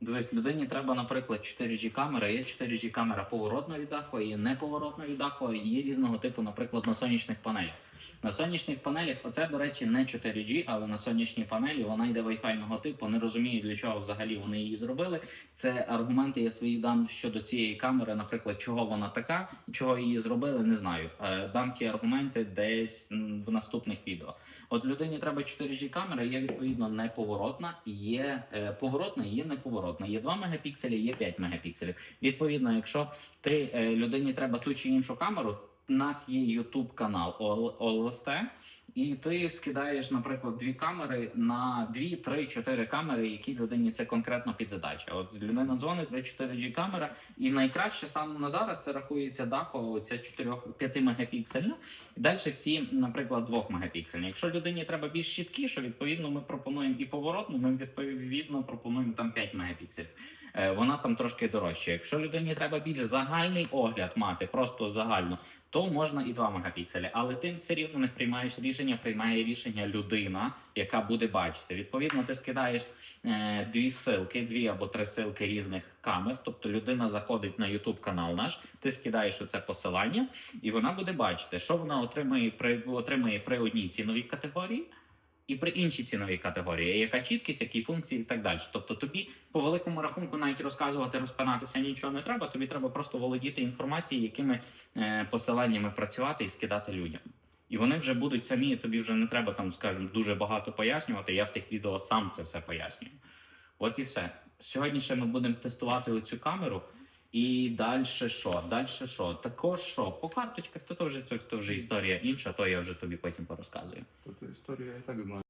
Дивись, людині треба, наприклад, 4G камера. Є 4G камера поворотна від даху, є неповоротна від даху, і є різного типу, наприклад, на сонячних панелях. На сонячних панелях, оце, до речі, не 4G, але на сонячній панелі вона йде вайфайного типу. Не розумію, для чого взагалі вони її зробили. Це аргументи я свої дам щодо цієї камери, наприклад, чого вона така, чого її зробили, не знаю. Е, Дам ті аргументи десь в наступних відео. От людині треба 4G камера, є відповідно неповоротна, є е, поворотна, є неповоротна. Є 2 мегапікселі, є 5 мегапікселів. Відповідно, якщо ти е, людині треба ту чи іншу камеру, нас є YouTube канал ОЛСТ, і ти скидаєш, наприклад, дві камери на 2, 3, 4 камери, які людині це конкретно під задача. От людина дзвонить 3-4G камера, і найкраще станом на зараз це рахується Daho, ця 4-5 мегапіксельна. Далі всі, наприклад, 2 мегапіксельні. Якщо людині треба більш чіткіше, відповідно, ми пропонуємо і поворотну, ми відповідно пропонуємо там 5 мегапікселів. Е, Вона там трошки дорожча. Якщо людині треба більш загальний огляд мати, просто загально, то можна і 2 мегапікселі. Але ти все рівно не приймаєш рішення, приймає рішення людина, яка буде бачити. Відповідно, ти скидаєш е, дві ссылки, дві або три ссылки різних камер. Тобто людина заходить на YouTube канал наш, ти скидаєш оце посилання, і вона буде бачити, що вона отримає при отримає при одній ціновій категорії. І при іншій ціновій категорії, яка чіткість, які функції і так далі. Тобто тобі по великому рахунку навіть розказувати, розпинатися нічого не треба. Тобі треба просто володіти інформацією, якими е, посиланнями працювати і скидати людям. І вони вже будуть самі. Тобі вже не треба там, скажімо, дуже багато пояснювати. Я в тих відео сам це все пояснюю. От і все. Сьогодні ще ми будемо тестувати оцю камеру. І далі що? Далі що? Також що? По карточках, то, то вже це то вже історія інша, то я вже тобі потім порозказую. Тобто історія я і так знаю.